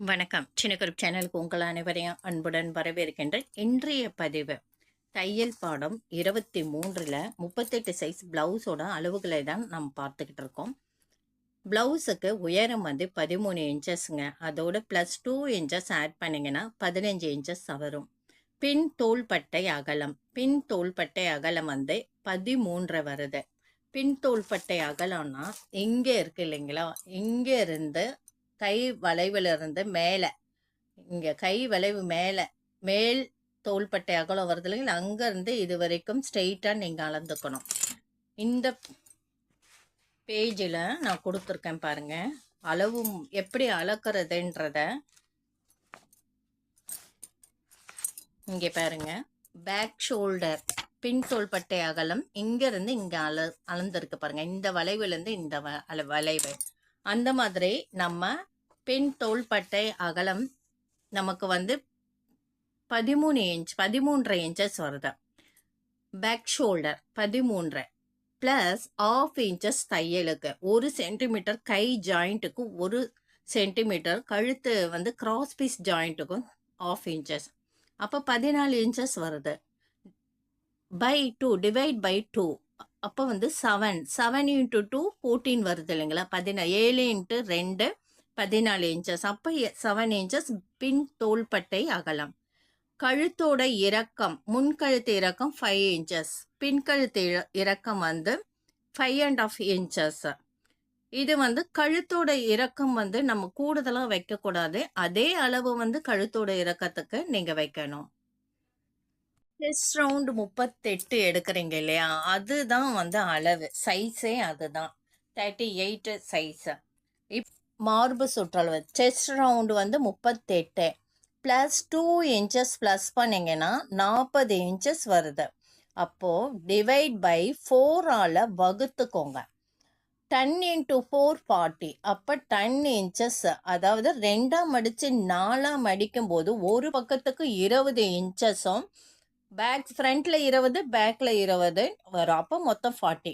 வணக்கம். சின்னக்குருப் சேனலுக்கு உங்கள் அனைவரையும் அன்புடன் வரவேற்கின்றேன். இன்றைய பதிவு தையல் பாடம் இருபத்தி மூன்றில் முப்பத்தெட்டு சைஸ் ப்ளவுஸோட அளவுகளை தான் நம்ம பார்த்துக்கிட்டு இருக்கோம். ப்ளவுஸுக்கு உயரம் வந்து பதிமூணு இன்ச்சஸ்ங்க. அதோட ப்ளஸ் டூ இன்ச்சஸ் ஆட் பண்ணிங்கன்னா பதினஞ்சு இன்ச்சஸ் வரும் பின் தோள்பட்டை அகலம். பின் தோள்பட்டை அகலம் வந்து பதிமூன்று வருது. பின் தோள்பட்டை அகலம்னா இங்கே இருக்கு இல்லைங்களா? இங்கே இருந்து கை வளைவிலிருந்து மேலே. இங்கே கை வளைவு மேலே. மேல் தோள்பட்டை அகலம் வருது இல்லைங்களா அங்கேருந்து இது வரைக்கும் ஸ்ட்ரெயிட்டாக நீங்கள் அளந்துக்கணும். இந்த பேஜில் நான் கொடுத்துருக்கேன் பாருங்கள் அளவும் எப்படி அளக்கிறதுன்றத. இங்கே பாருங்க. பேக் ஷோல்டர் பின் தோள்பட்டை அகலம் இங்கேருந்து இங்கே அள அளந்துருக்கு பாருங்கள் இந்த வளைவுலேருந்து இந்த வ அள வளைவு. அந்த மாதிரி நம்ம பெண் தோள்பட்டை அகலம் நமக்கு வந்து பதிமூணு இன்ச் பதிமூன்றரை இன்ச்சஸ் வருது. பேக் ஷோல்டர் பதிமூன்றரை ப்ளஸ் ஆஃப் இன்ச்சஸ் தையலுக்கு. ஒரு சென்டிமீட்டர் கை ஜாயிண்ட்டுக்கு ஒரு சென்டிமீட்டர் கழுத்து வந்து கிராஸ் பீஸ் ஜாயிண்ட்டுக்கும் ஆஃப் இன்ச்சஸ் அப்போ பதினாலு இன்ச்சஸ் வருது. By two divide by two அப்போ வந்து seven seven into two fourteen வருது இல்லைங்களா? பதினா ஏழு இன்ட்டு ரெண்டு பதினாலு இன்ச்சஸ் அப்போ செவன் இன்ச்சஸ் பின் தோள்பட்டை அகலம். கழுத்தோட இறக்கம் முன்கழுத்து இறக்கம் ஃபைவ் இன்ச்சஸ் பின்கழுத்து இற- இறக்கம் வந்து ஃபைவ் அண்ட் ஆஃப் இன்ச்சஸ் இது வந்து கழுத்தோட இறக்கம் வந்து நம்ம கூடுதலாக வைக்கக்கூடாது. அதே அளவு வந்து கழுத்தோட இறக்கத்துக்கு நீங்கள் வைக்கணும். செஸ்ட் ரவுண்டு முப்பத்தெட்டு எடுக்கிறீங்க இல்லையா? அதுதான் வந்து அளவு. சைஸே அதுதான். தேர்ட்டி எயிட்டு சைஸு இப் மார்பு சுற்றளவு. செஸ்ட் ரவுண்டு வந்து முப்பத்தெட்டு. ப்ளஸ் டூ இன்ச்சஸ் ப்ளஸ் பண்ணிங்கன்னா நாற்பது இன்ச்சஸ் வருது. அப்போது டிவைட் பை ஃபோரால் வகுத்துக்கோங்க. டென் இன்ட்டு ஃபோர் ஃபார்ட்டி அப்போ டென் இன்ச்சஸ் அதாவது ரெண்டாம் அடித்து நாலாம் அடிக்கும்போது ஒரு பக்கத்துக்கு இருபது இன்ச்சஸும் பேக் ஃப்ரண்ட்டில் இருபது பேக்கில் இருபது வரும். அப்போ மொத்தம் ஃபார்ட்டி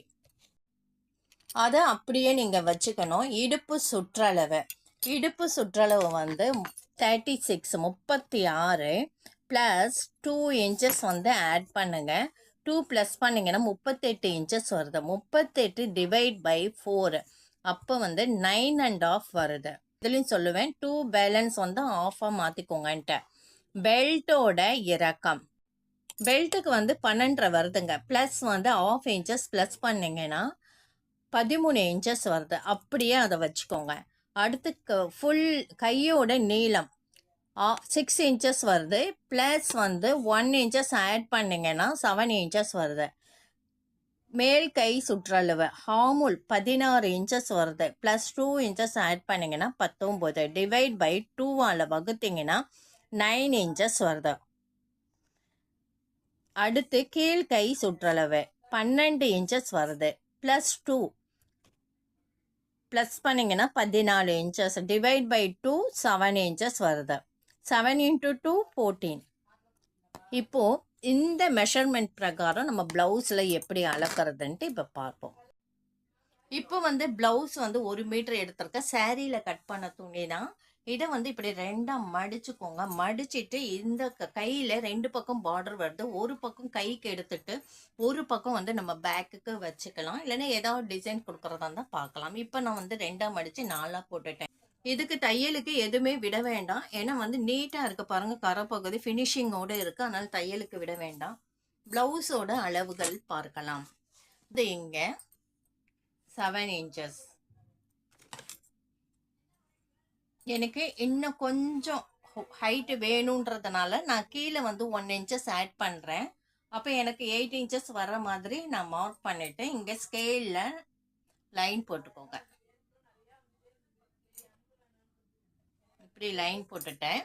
அதை அப்படியே நீங்கள் வச்சுக்கணும். இடுப்பு சுற்றளவு. இடுப்பு சுற்றளவு வந்து தேர்ட்டி சிக்ஸ் முப்பத்தி ஆறு ப்ளஸ் டூ இன்ச்சஸ் வந்து ஆட் பண்ணுங்கள் டூ ப்ளஸ் பண்ணிங்கன்னா முப்பத்தெட்டு இன்ச்சஸ் வருது. முப்பத்தெட்டு டிவைட் பை ஃபோர் அப்போ வந்து நைன் அண்ட் ஆஃப் வருது. இதுலேயும் சொல்லுவேன். டூ பேலன்ஸ் வந்து ஆஃபாக மாற்றிக்கோங்கன்ட்டு பெல்ட்டோட இறக்கம். பெல்ட்டுக்கு வந்து பன்னெண்டரை வருதுங்க. ப்ளஸ் வந்து ஆஃப் இன்ச்சஸ் ப்ளஸ் பண்ணிங்கன்னா பதிமூணு இன்ச்சஸ் வருது. அப்படியே அதை வச்சுக்கோங்க. அடுத்து ஃபுல் கையோட நீளம். சிக்ஸ் இன்ச்சஸ் வருது. ப்ளஸ் வந்து ஒன் இன்ச்சஸ் ஆட் பண்ணிங்கன்னா செவன் இன்ச்சஸ் வருது. மேல் கை சுற்றளவு. ஹாமுல் பதினாறு இன்ச்சஸ் வருது. ப்ளஸ் டூ இன்ச்சஸ் ஆட் பண்ணிங்கன்னா பத்தொம்போது டிவைட் பை டூவால் வகுத்தீங்கன்னா நைன் இன்ச்சஸ் வருது. அடுத்து கீழ் கை சுற்றளவு. பன்னெண்டு இன்ச்சஸ் வருது. ப்ளஸ் டூ ப்ளஸ் பண்ணிங்கன்னா பதினாலு inches divide by two seven inches வருது. செவன் இன்ட்டு டூ ஃபோர்டீன் இப்போது இந்த மெஷர்மெண்ட் பிரகாரம் நம்ம ப்ளவுஸில் எப்படி அளக்கிறதுன்ட்டு இப்போ பார்ப்போம். இப்போ வந்து ப்ளவுஸ் வந்து ஒரு மீட்டர் எடுத்திருக்க சேரீயில் கட் பண்ண துணி தான் இதை வந்து இப்படி ரெண்டாக மடிச்சுக்கோங்க. மடிச்சிட்டு இந்த க- ரெண்டு பக்கம் பார்டர் வருது. ஒரு பக்கம் கைக்கு எடுத்துட்டு ஒரு பக்கம் வந்து நம்ம பேக்குக்கு வச்சுக்கலாம். இல்லைன்னா ஏதாவது டிசைன் கொடுக்குறதா இருந்தால் பார்க்கலாம். இப்போ நான் வந்து ரெண்டாக மடித்து நாலாக போட்டுட்டேன். இதுக்கு தையலுக்கு எதுவுமே விட வேண்டாம். ஏன்னா வந்து நீட்டாக இருக்குது பாருங்கள் கரப்பகுதி ஃபினிஷிங்கோடு இருக்குது அதனால் தையலுக்கு விட வேண்டாம். ப்ளவுஸோட அளவுகள் பார்க்கலாம். இது இங்கே செவன் இன்ச்சஸ் எனக்கு இன்னும் கொஞ்சம் ஹைட்டு வேணுன்றதுனால நான் கீழே வந்து ஒன் இன்ச்சஸ் ஆட் பண்ணுறேன் அப்போ எனக்கு எயிட் இன்ச்சஸ் வர மாதிரி நான் மார்க் பண்ணிவிட்டு இங்கே ஸ்கேலில் லைன் போட்டுக்கோங்க. இப்படி லைன் போட்டுட்டேன்.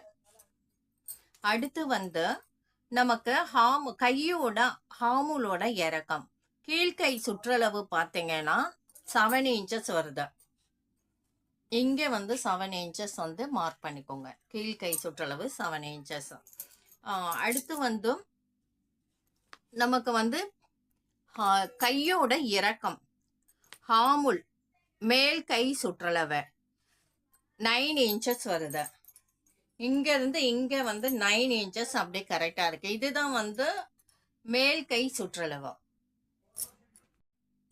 அடுத்து வந்து நமக்கு ஹாமு கையோட ஹாமுலோட இறக்கம். கீழ்கை சுற்றளவு பார்த்தீங்கன்னா செவன் இன்ச்சஸ் வருது. இங்கே வந்து செவன் இன்ச்சஸ் வந்து மார்க் பண்ணிக்கோங்க. கீழ்கை சுற்றளவு செவன் இன்ச்சஸ் அடுத்து வந்து நமக்கு வந்து கையோட இறக்கம். ஹாமுல் மேல் கை சுற்றளவு நைன் இன்ச்சஸ் வருது. இங்கேருந்து இங்கே வந்து நைன் இன்ச்சஸ் அப்படியே கரெக்டாக இருக்குது இதுதான் வந்து மேல் கை சுற்றளவு.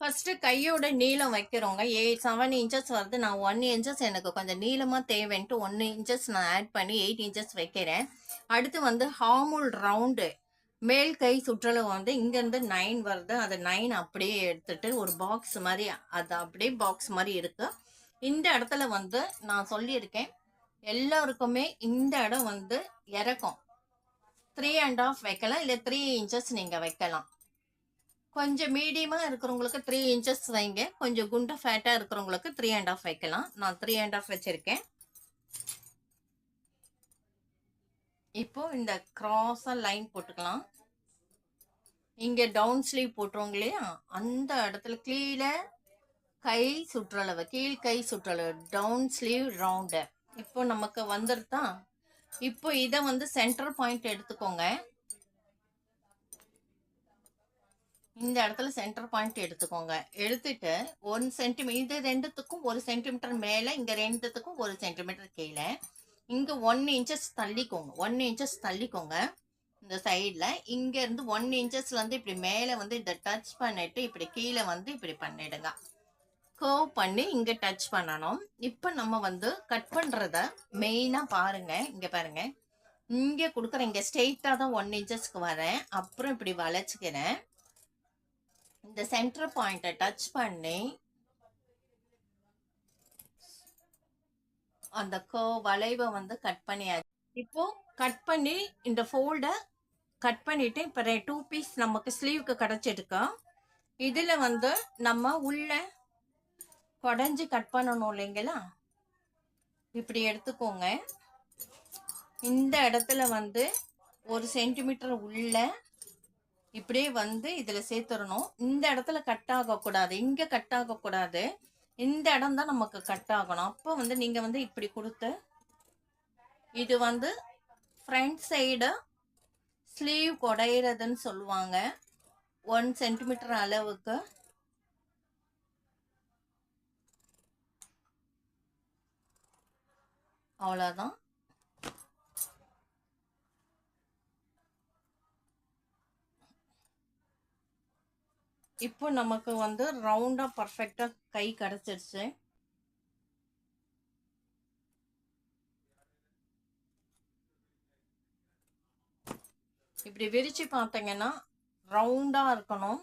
ஃபஸ்ட்டு கையோட நீளம் வைக்கிறோங்க. ஏ செவன் இன்ச்சஸ் வருது நான் ஒன் இன்ச்சஸ் எனக்கு கொஞ்சம் நீளமாக தேவைன்ட்டு ஒன்று இன்ச்சஸ் நான் ஆட் பண்ணி எயிட் இன்ச்சஸ் வைக்கிறேன். அடுத்து வந்து ஹார்மோல் ரவுண்டு மேல் கை சுற்றளவு வந்து இங்கேருந்து நைன் வருது. அது நைன் அப்படியே எடுத்துட்டு ஒரு பாக்ஸ் மாதிரி அது அப்படியே பாக்ஸ் மாதிரி இருக்குது இந்த இடத்துல வந்து நான் சொல்லியிருக்கேன் எல்லோருக்குமே இந்த இடம் வந்து இறக்கும். த்ரீ அண்ட் ஆஃப் வைக்கலாம் இல்லை த்ரீ இன்ச்சஸ் நீங்கள் வைக்கலாம். கொஞ்சம் மீடியமாக இருக்கிறவங்களுக்கு த்ரீ இன்ச்சஸ் வைங்க. கொஞ்சம் குண்டை ஃபேட்டாக இருக்கிறவங்களுக்கு த்ரீ அண்ட் ஆஃப் வைக்கலாம். நான் த்ரீ அண்ட் ஆஃப் வச்சுருக்கேன். இப்போ இந்த க்ராஸாக லைன் போட்டுக்கலாம். இங்கே டவுன் ஸ்லீவ் போட்டுருவோங்க இல்லையா? அந்த இடத்துல கீழே கை சுற்றளவு கீழ் கை சுற்றளவு டவுன் ஸ்லீவ் ரவுண்டு இப்போ நமக்கு வந்துருதா இப்போ இதை வந்து சென்டர் பாயிண்ட் எடுத்துக்கோங்க. இந்த இடத்துல சென்டர் பாயிண்ட் எடுத்துக்கோங்க. எடுத்துட்டு ஒன் சென்டிமீட்டர் இது ரெண்டுத்துக்கும் ஒரு சென்டிமீட்டர் மேலே இங்கே ரெண்டுத்துக்கும் ஒரு சென்டிமீட்டர் கீழே. இங்கே ஒன் இன்ச்சஸ் தள்ளிக்கோங்க. ஒன் இன்ச்சஸ் தள்ளிக்கோங்க. இந்த சைடில் இங்கேருந்து ஒன் இன்ச்சஸ்லேருந்து இப்படி மேலே வந்து இதை டச் பண்ணிட்டு இப்படி கீழே வந்து இப்படி பண்ணிடுங்க. கர்வ் பண்ணி இங்கே டச் பண்ணணும். இப்போ நம்ம வந்து கட் பண்ணுறத மெயினாக பாருங்கள் இங்கே பாருங்கள் இங்கே கொடுக்குற இங்கே ஸ்ட்ரெயிட்டாக தான் ஒன் இன்ச்சஸ்க்கு வரேன். அப்புறம் இப்படி வளைச்சிக்கிறேன். இந்த சென்டர் பாயிண்ட்டை டச் பண்ணி அந்த கோ வளைவை வந்து கட் பண்ணியாச்சு. இப்போ கட் பண்ணி இந்த ஃபோல்டை கட் பண்ணிட்டு இப்போ டூ பீஸ் நமக்கு ஸ்லீவுக்கு கிடச்சிருக்கோம் இதில் வந்து நம்ம உள்ள குடஞ்சி கட் பண்ணணும் இல்லைங்களா? இப்படி எடுத்துக்கோங்க. இந்த இடத்துல வந்து ஒரு சென்டிமீட்டர் உள்ள இப்படியே வந்து இதில் சேர்த்துடணும். இந்த இடத்துல கட் ஆகக்கூடாது. இங்கே கட் ஆகக்கூடாது. இந்த இடம் தான் நமக்கு கட் ஆகணும். அப்போ வந்து நீங்கள் வந்து இப்படி கொடுத்து இது வந்து ஃப்ரண்ட் சைடு ஸ்லீவ் குடையிறதுன்னு சொல்லுவாங்க. ஒன் சென்டிமீட்டர் அளவுக்கு. அவ்வளோதான் இப்போ நமக்கு வந்து ரவுண்டாக பர்ஃபெக்டாக கை கிடச்சிருச்சு. இப்படி விரித்து பார்த்தீங்கன்னா ரவுண்டாக இருக்கணும்.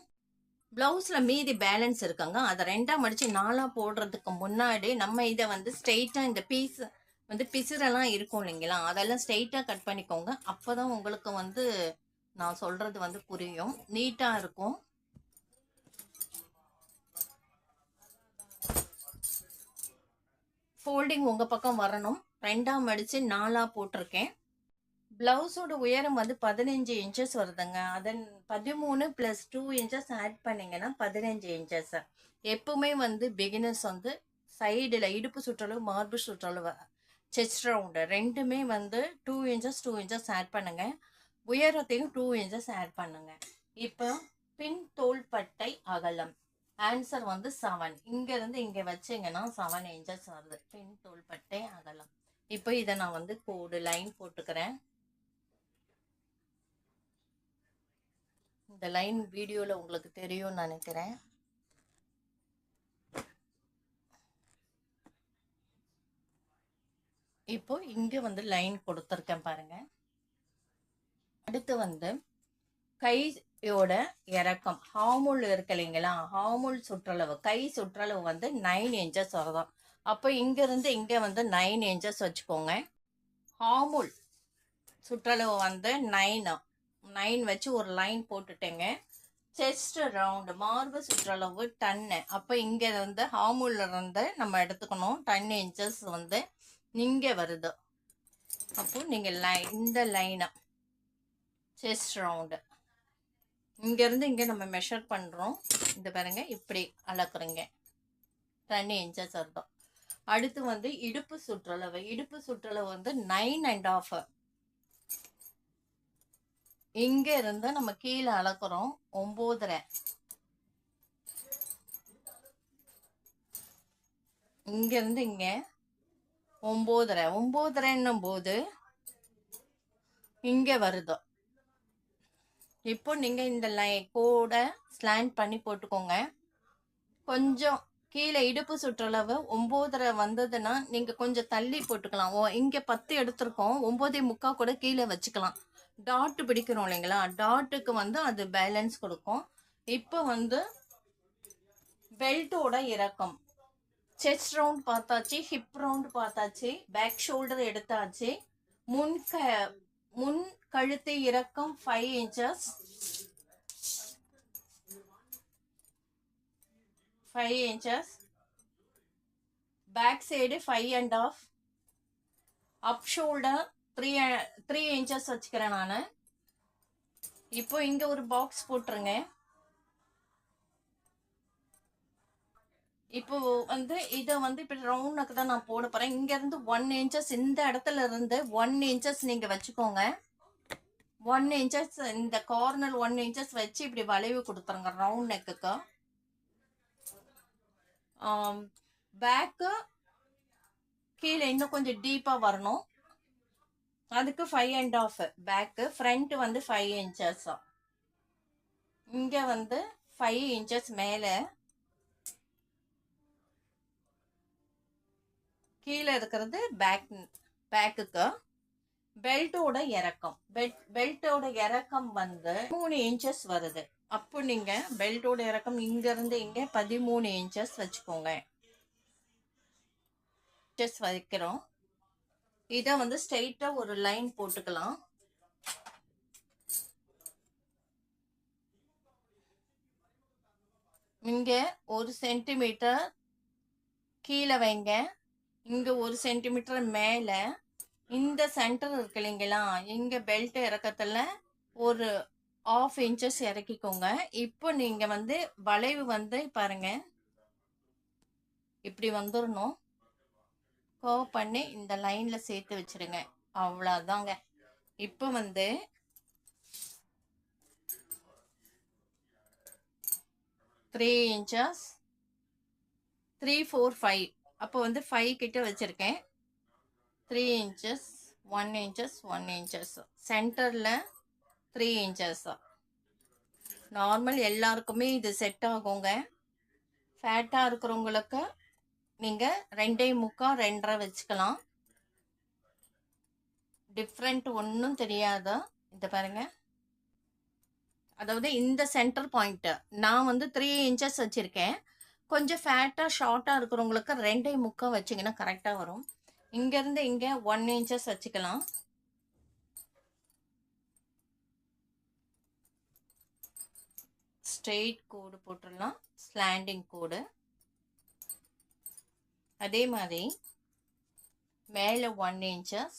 ப்ளவுஸில் மீதி பேலன்ஸ் இருக்குங்க. அதை ரெண்டாக மடித்து நாலாக போடுறதுக்கு முன்னாடி நம்ம இதை வந்து ஸ்ட்ரெயிட்டாக இந்த பீஸ் வந்து பிசுரெல்லாம் இருக்கும் இல்லைங்களா? அதெல்லாம் ஸ்ட்ரெயிட்டாக கட் பண்ணிக்கோங்க. அப்போ தான் உங்களுக்கு வந்து நான் சொல்கிறது வந்து புரியும். நீட்டாக இருக்கும். ஃபோல்டிங் உங்கள் பக்கம் வரணும். ரெண்டாம் மடித்து நாலாக போட்டிருக்கேன். ப்ளவுஸோட உயரம் வந்து பதினஞ்சு இன்ச்சஸ் வருதுங்க. அதன் பதிமூணு ப்ளஸ் டூ இன்ச்சஸ் ஆட் பண்ணிங்கன்னா பதினஞ்சு இன்ச்சஸ் எப்பவுமே வந்து பிகினர்ஸ் வந்து சைடில் இடுப்பு சுற்றளவு மார்பு சுற்றளவு செஸ்ட் ரவுண்டு ரெண்டுமே வந்து two inches two inches add பண்ணுங்கள் உயரத்தையும் டூ இன்ச்சஸ் ஆட் பண்ணுங்க. இப்போ பின் தோள்பட்டை அகலம். ஆன்சர் வந்து செவன் இங்கேருந்து இங்கே வச்சிங்கன்னா செவன் இன்ச்சஸ் வருது. பின் தோள்பட்டை அகலம். இப்போ இதை நான் வந்து கோடு லைன் போட்டுக்கிறேன். இந்த லைன் வீடியோவில் உங்களுக்கு தெரியும்னு நினைக்கிறேன். இப்போ இங்கே வந்து லைன் கொடுத்துருக்கேன் பாருங்கள் அடுத்து வந்து கை இதோட இறக்கம் ஹாமுல் இருக்கு இல்லைங்களா? ஹாமுல் சுற்றளவு கை சுற்றளவு வந்து நைன் இன்ச்சஸ் வருதும் அப்போ இங்கேருந்து இங்கே வந்து நைன் இன்ச்சஸ் வச்சுக்கோங்க. ஹாமுல் சுற்றளவு வந்து நைனு நைன் வச்சு ஒரு லைன் போட்டுட்டேங்க. செஸ்ட் ரவுண்டு மார்பு சுற்றளவு டன்னு அப்போ இங்கே இருந்து இருந்து நம்ம எடுத்துக்கணும். டென் இன்ச்சஸ் வந்து இங்கே வருது. அப்போ நீங்கள் லை இந்த லைனை செஸ்ட் ரவுண்டு இங்கேருந்து இங்கே நம்ம மெஷர் பண்ணுறோம் இந்த பாருங்க இப்படி அளக்குறீங்க. தண்ணி இன்ச்சஸ் வருதோம் அடுத்து வந்து இடுப்பு சுற்றளவு. இடுப்பு சுற்றளவு வந்து நைன் அண்ட் ஆஃப் இங்கே இருந்து நம்ம கீழே அளக்குறோம் ஒம்போதரை. இங்கேருந்து இங்கே ஒம்போதரை. ஒம்போதரைன்னும் போது இங்கே வருதோ? இப்போ நீங்கள் இந்த லை கோட ஸ்லாண்ட் பண்ணி போட்டுக்கோங்க. கொஞ்சம் கீழே இடுப்பு சுற்றளவு ஒம்போதரை வந்ததுன்னா நீங்கள் கொஞ்சம் தள்ளி போட்டுக்கலாம். ஓ இங்கே பத்து எடுத்திருக்கோம். ஒம்போதே முக்கா கூட கீழே வச்சுக்கலாம். டாட்டு பிடிக்கிறோம் இல்லைங்களா? டாட்டுக்கு வந்து அது பேலன்ஸ் கொடுக்கும். இப்போ வந்து பெல்ட்டோட இறக்கம். செஸ்ட் ரவுண்ட் பார்த்தாச்சு ஹிப் ரவுண்ட் பார்த்தாச்சு பேக் ஷோல்டர் எடுத்தாச்சு. முன் க முன் கழுத்து இறக்கம் five inches five inches back side five and half up shoulder three three inches வச்சுக்கிறேன் நான். இப்போ இங்கே ஒரு பாக்ஸ் போட்டுருங்க. இப்போ வந்து இதை வந்து இப்படி ரவுண்டுக்கு தான் நான் போட போகிறேன் இங்கேருந்து ஒன் இன்ச்சஸ் இந்த இடத்துல இருந்து ஒன் இன்ச்சஸ் நீங்கள் வச்சுக்கோங்க. ஒன் இன்ச்சஸ் இந்த கார்னர் ஒன் இன்ச்சஸ் வச்சு இப்படி வளைவு கொடுத்துருங்க ரவுண்ட் நெக்குக்கு பேக்கு கீழே இன்னும் கொஞ்சம் டீப்பாக வரணும். அதுக்கு five and half back front வந்து ஃபைவ் இன்ச்சஸ் இங்கே வந்து ஃபைவ் இன்ச்சஸ் மேலே கீழே இருக்கிறது பேக் பேக்குக்கு பெல்ட்டோட இறக்கம். பெல்ட் பெல்ட்டோட இறக்கம் வந்து மூணு இன்ச்சஸ் வருது. அப்போ நீங்கள் பெல்ட்டோட இறக்கம் இங்கேருந்து இங்கே பதிமூணு இன்ச்சஸ் வச்சுக்கோங்க. இன்ச்சஸ் வைக்கிறோம் இதை வந்து ஸ்ட்ரெயிட்டாக ஒரு லைன் போட்டுக்கலாம். இங்கே ஒரு சென்டிமீட்டர் கீழே வைங்க. இங்கே ஒரு சென்டிமீட்டர் மேலே இந்த சென்டர் இருக்கு இல்லைங்களா? இங்கே பெல்ட் இறக்கத்தில் ஒரு ஆஃப் இன்ச்சஸ் இறக்கிக்கோங்க. இப்போ நீங்கள் வந்து வளைவு வந்து பாருங்க. இப்படி வந்துடணும் கோ பண்ணி இந்த லைனில் சேர்த்து வச்சிருங்க. அவ்வளோதாங்க இப்போ வந்து three inches three four five அப்போ வந்து ஃபைவ் கிட்ட வச்சுருக்கேன். Three inches one inches one inches சென்டரில் த்ரீ இன்ச்சஸ் நார்மல் எல்லாருக்குமே இது செட் ஆகுங்க. ஃபேட்டாக இருக்கிறவங்களுக்கு நீங்கள் ரெண்டே முக்கால் ரெண்டரை வச்சுக்கலாம். டிஃப்ரெண்ட் ஒன்றும் தெரியாது. இந்த பாருங்க. அதாவது இந்த சென்டர் பாயிண்ட்டு நான் வந்து த்ரீ இன்ச்சஸ் வச்சுருக்கேன். கொஞ்சம் ஃபேட்டாக ஷார்ட்டாக இருக்கிறவங்களுக்கு ரெண்டே முக்கம் வச்சிங்கன்னா கரெக்டாக வரும். இங்கேருந்து இங்கே ஒன் இன்ச்சஸ் வச்சுக்கலாம். ஸ்ட்ரெயிட் கோடு போட்டுடலாம். ஸ்லாண்டிங் கோடு. அதே மாதிரி மேலே ஒன் இன்ச்சஸ்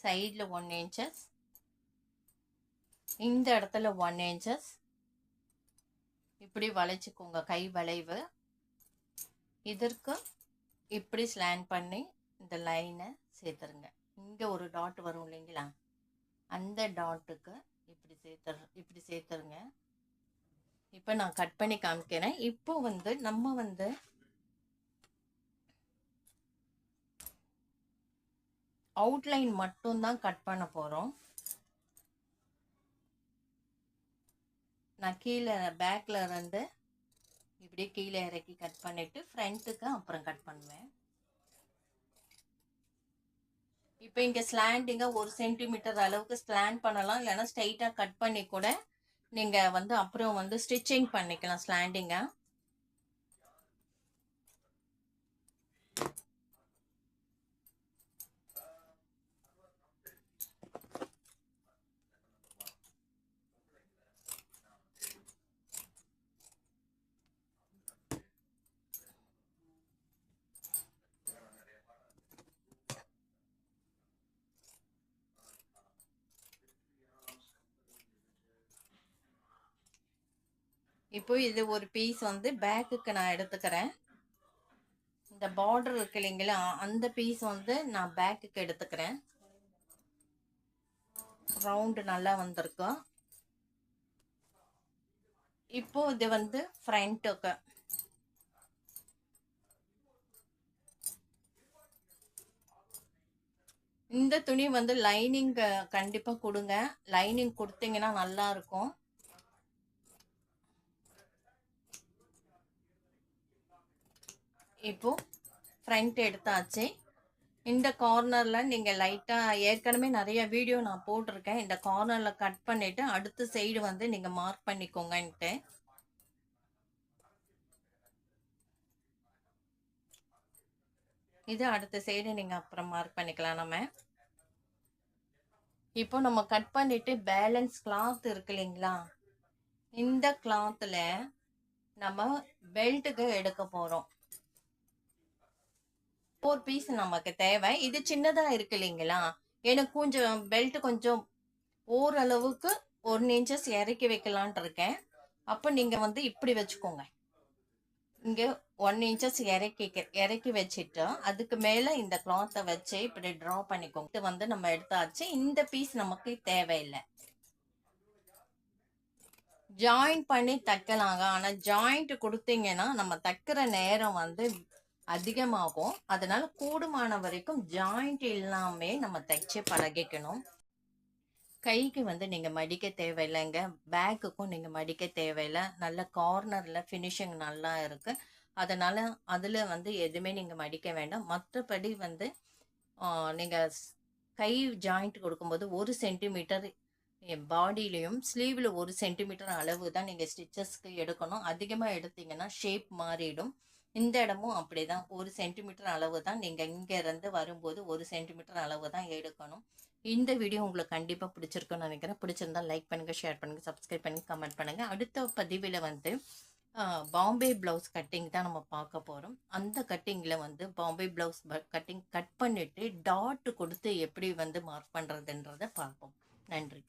சைடில் ஒன் இன்ச்சஸ் இந்த இடத்துல ஒன் இன்ச்சஸ் இப்படி வளைச்சிக்கோங்க. கை வளைவு. இதற்கு இப்படி ஸ்லாண்ட் பண்ணி இந்த லைனை சேர்த்துருங்க. இங்கே ஒரு டாட் வரும் இல்லைங்களா? அந்த டாட்டுக்கு இப்படி சேர்த்துற இப்படி சேர்த்துருங்க. இப்போ நான் கட் பண்ணி காமிக்கிறேன். இப்போ வந்து நம்ம வந்து அவுட்லைன் மட்டும்தான் கட் பண்ண போகிறோம் நான் கீழே பேக்கில் இருந்து இப்படியே கீழே இறக்கி கட் பண்ணிவிட்டு ஃப்ரண்ட்டுக்கு அப்புறம் கட் பண்ணுவேன். இப்போ இங்கே ஸ்லாண்டிங்காக ஒரு சென்டிமீட்டர் அளவுக்கு ஸ்லாண்ட் பண்ணலாம். இல்லைன்னா ஸ்ட்ரைட்டாக கட் பண்ணி கூட நீங்கள் வந்து அப்புறம் வந்து ஸ்டிச்சிங் பண்ணிக்கலாம் ஸ்லாண்டிங்காக இப்போ இது ஒரு பீஸ் வந்து பேக்குக்கு நான் எடுத்துக்கிறேன். இந்த பார்டர் இருக்கு இல்லைங்களா அந்த பீஸ் வந்து நான் பேக்குக்கு எடுத்துக்கிறேன். ரவுண்டு நல்லா வந்திருக்கும் இப்போ இது வந்து ஃப்ரண்ட்டுக்கு இந்த துணி வந்து லைனிங் கண்டிப்பாக கொடுங்க. லைனிங் கொடுத்தீங்கன்னா நல்லா இருக்கும். இப்போ ஃப்ரண்ட் எடுத்தாச்சு. இந்த கார்னரில் நீங்கள் லைட்டாக ஏற்கனவே நிறைய வீடியோ நான் போட்டிருக்கேன். இந்த கார்னரில் கட் பண்ணிவிட்டு அடுத்த சைடு வந்து நீங்கள் மார்க் பண்ணிக்கோங்கன்ட்டு இது அடுத்த சைடு நீங்கள் அப்புறம் மார்க் பண்ணிக்கலாம் நம்ம. இப்போ நம்ம கட் பண்ணிவிட்டு பேலன்ஸ் கிளாத் இருக்கு இல்லைங்களா? இந்த கிளாத்தில் நம்ம பெல்ட்டுக்கு எடுக்க போகிறோம் ஃபோர் பீஸ் நமக்கு தேவை. இது சின்னதாக இருக்கு இல்லைங்களா? எனக்கு கொஞ்சம் பெல்ட் கொஞ்சம் ஓரளவுக்கு ஒன் இன்ச்சஸ் இறக்கி வைக்கலான் இருக்கேன். அப்போ நீங்கள் வந்து இப்படி வச்சுக்கோங்க. இங்கே ஒன் இன்ச்சஸ் இறக்கி இறக்கி வச்சுட்டு அதுக்கு மேலே இந்த கிளாத்தை வச்சு இப்படி ட்ரா பண்ணிக்கோங்க. இது வந்து நம்ம எடுத்தாச்சு. இந்த பீஸ் நமக்கு தேவையில்லை. ஜாயிண்ட் பண்ணி தைக்கலாங்க. ஆனால் ஜாயிண்ட் கொடுத்தீங்கன்னா நம்ம தைக்கிற நேரம் வந்து அதிகமாகும். அதனால கூடுமான வரைக்கும் ஜாயிண்ட் இல்லாமே நம்ம தைச்சு பழகிக்கணும். கைக்கு வந்து நீங்கள் மடிக்க தேவையில்லைங்க. பேக்குக்கும் நீங்கள் மடிக்க தேவையில்லை. நல்ல கார்னரில் ஃபினிஷிங் நல்லா இருக்குது அதனால் அதில் வந்து எதுவுமே நீங்கள் மடிக்க வேண்டாம். மற்றபடி வந்து நீங்கள் கை ஜாயிண்ட் கொடுக்கும்போது ஒரு சென்டிமீட்டர் பாடியிலையும் ஸ்லீவில் ஒரு சென்டிமீட்டர் அளவு தான் நீங்கள் ஸ்டிச்சஸ்க்கு எடுக்கணும். அதிகமாக எடுத்தீங்கன்னா ஷேப் மாறிடும். இந்த இடமும் அப்படி தான் ஒரு சென்டிமீட்டர் அளவு தான். நீங்கள் இங்கேருந்து வரும்போது ஒரு சென்டிமீட்டர் அளவு தான் எடுக்கணும். இந்த வீடியோ உங்களுக்கு கண்டிப்பாக பிடிச்சிருக்குன்னு நினைக்கிறேன். பிடிச்சிருந்தா லைக் பண்ணுங்கள் ஷேர் பண்ணுங்கள் சப்ஸ்கிரைப் பண்ணி கமெண்ட் பண்ணுங்கள் அடுத்த பதிவில் வந்து பாம்பே ப்ளவுஸ் கட்டிங் தான் நம்ம பார்க்க போகிறோம் அந்த கட்டிங்கில் வந்து பாம்பே ப்ளவுஸ் கட்டிங் கட் பண்ணிவிட்டு டாட் கொடுத்து எப்படி வந்து மார்க் பண்ணுறதுன்றதை பார்ப்போம். நன்றி.